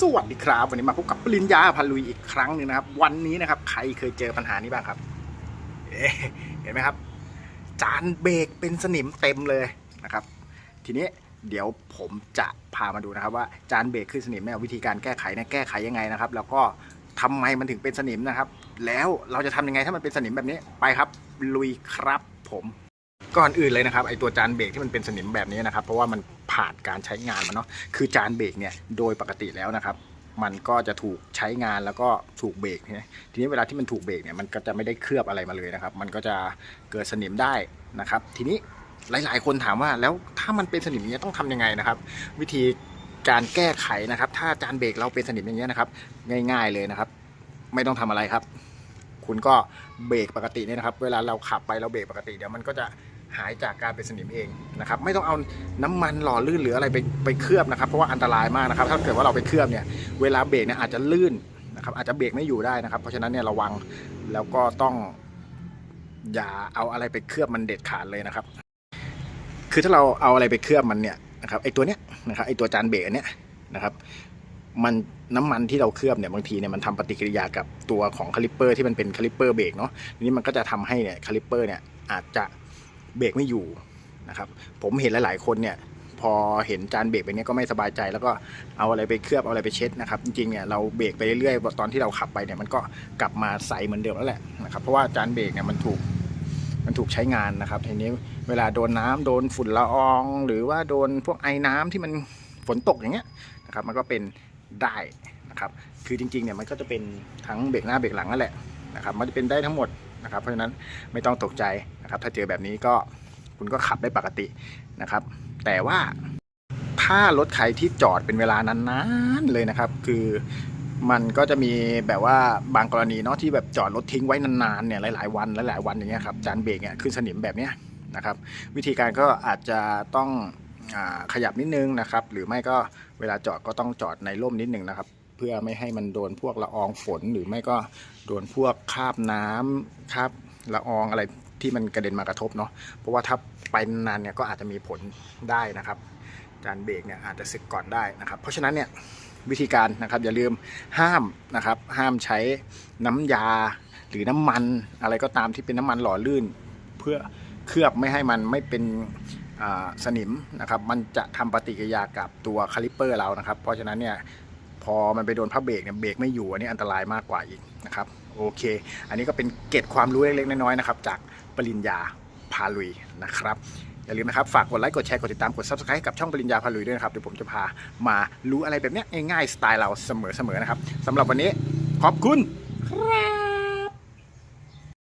สวัสดีครับ วันนี้มาพบกับปริญญาพาลุยอีกครั้งหนึ่งนะครับ วันนี้นะครับ ใครเคยเจอปัญหานี้บ้างครับเเห็นไหมครับ จานเบรกเป็นสนิมเต็มเลยนะครับ ทีนี้เดี๋ยวผมจะพามาดูนะครับ ว่าจานเบรกคือสนิมเนี่ยวิธีการแก้ไขนี่ยแก้ไขยังไงนะครับ แล้วก็ทำไมมันถึงเป็นสนิมนะครับ แล้วเราจะทำยังไงถ้ามันเป็นสนิมแบบนี้ไปครับ ลุยครับผม ก่อนอื่นเลยนะครับไอตัวจานเบรกที่มันเป็นสนิมแบบนี้นะครับ เพราะว่ามันผ่านการใช้งานมาเนาะคือจานเบรกเนี่ยโดยปกติแล้วนะครับ มันก็จะถูกใช้งานแล้วก็ถูกเบรกนะทีนี้เวลาที่มันถูกเบรกเนี่ยมันก็จะไม่ได้เคลือบอะไรมาเลยนะครับ มันก็จะเกิดสนิมได้นะครับ ทีนี้หลาย ๆ คนถามว่าแล้วถ้ามันเป็นสนิมอย่างเงี้ยต้องทำยังไงนะครับ วิธีการแก้ไขนะครับ ถ้าจานเบรกเราเป็นสนิมอย่างเงี้ยนะครับ ง่าย ๆเลยนะครับ ไม่ต้องทำอะไรครับ คุณก็เบรกปกติเนี่ยนะครับ เวลาเราขับไปเราเบรกปกติเดี๋ยวมันก็จะ หายจากการเป็นสนิมเองนะครับไม่ต้องเอาน้ำมันหล่อลื่นหรืออะไรไปไปเคลือบนะครับ เพราะว่าอันตรายมากนะครับ ถ้าเกิดว่าเราไปเคลือบเนี่ยเวลาเบรกเนี่ยอาจจะลื่นนะครับอาจจะเบรกไม่อยู่ได้นะครับ เพราะฉะนั้นเนี่ยระวังแล้วก็ต้องอย่าเอาอะไรไปเคลือบมันเด็ดขาดเลยนะครับ คือถ้าเราเอาอะไรไปเคลือบมันเนี่ยนะครับไอตัวเนี้ยนะครับไอตัวจานเบรกอันเนี้ยนะครับมันน้ำมันที่เราเคลือบเนี่ยบางทีเนี่ยมันทำปฏิกิริยากับตัวของคาลิปเปอร์ที่มันเป็นคาลิปเปอร์เบรกเนาะทีนี้มันก็จะทำให้เนี่ยคาลิปเปอร์เนี่ยอาจจะ เบรกไม่อยู่นะครับ ผมเห็นหลาย ๆ คนเนี่ยพอเห็นจานเบรกไปเนี้ยก็ไม่สบายใจ แล้วก็เอาอะไรไปเคลือบเอาอะไรไปเช็ดนะครับ จริงๆเนี่ยเราเบรกไปเรื่อยๆตอนที่เราขับไปเนี่ยมันก็กลับมาใสเหมือนเดิมแล้วแหละนะครับเพราะว่าจานเบรกเนี่ยมันถูกมันถูกใช้งานนะครับทีนี้เวลาโดนน้ำโดนฝุ่นละออง หรือว่าโดนพวกไอ้น้ำที่มันฝนตกอย่างเงี้ยนะครับมันก็เป็นได้นะครับคือจริงๆเนี่ยมันก็จะเป็นทั้งเบรกหน้าเบรกหลังนั่นแหละนะครับมันจะเป็นได้ทั้งหมด นะครับ เพราะฉะนั้นไม่ต้องตกใจนะครับ ถ้าเจอแบบนี้ก็คุณก็ขับได้ปกตินะครับ แต่ว่าถ้ารถใครที่จอดเป็นเวลานานๆเลยนะครับ คือมันก็จะมีแบบว่าบางกรณีเนาะที่แบบจอดรถทิ้งไว้นานๆเนี่ยหลายๆวันหลายๆวันอย่างเงี้ยครับจานเบรกเนี่ยขึ้นสนิมแบบเนี้ยนะครับวิธีการก็อาจจะต้องอขยับนิดนึงนะครับ หรือไม่ก็เวลาจอดก็ต้องจอดในร่มนิดนึงนะครับ เพื่อไม่ให้มันโดนพวกละอองฝนหรือไม่ก็โดนพวกคราบน้ำคราบละอองอะไรที่มันกระเด็นมากระทบเนาะเพราะว่าถ้าไปนานเนี่ยก็อาจจะมีผลได้นะครับจานเบรกเนี่ยอาจจะสึกก่อนได้นะครับ เพราะฉะนั้นเนี่ยวิธีการนะครับอย่าลืมห้ามนะครับ ห้ามใช้น้ำยาหรือน้ำมันอะไรก็ตามที่เป็นน้ำมันหล่อลื่น เพื่อเคลือบไม่ให้มันไม่เป็นสนิมนะครับ มันจะทำปฏิกิริยากับตัวคาลิปเปอร์เรานะครับ เพราะฉะนั้นเนี่ย พอมันไปโดนผ้าเบรกเนี่ยเบรกไม่อยู่อันนี้อันตรายมากกว่าอีกนะครับโอเค อันนี้ก็เป็นเก็ดความรู้เล็กๆน้อยๆนะครับจากปริญญาพาลุยนะครับอย่าลืมนะครับ ฝากกดไลค์กดแชร์กดติดตามกด subscribe กับช่องปริญญาพาลุยด้วยนะครับ เดี๋ยวผมจะพามารู้อะไรแบบนี้ง่ายๆ สไตล์เราเสมอๆนะครับสำหรับวันนี้ขอบคุณครับ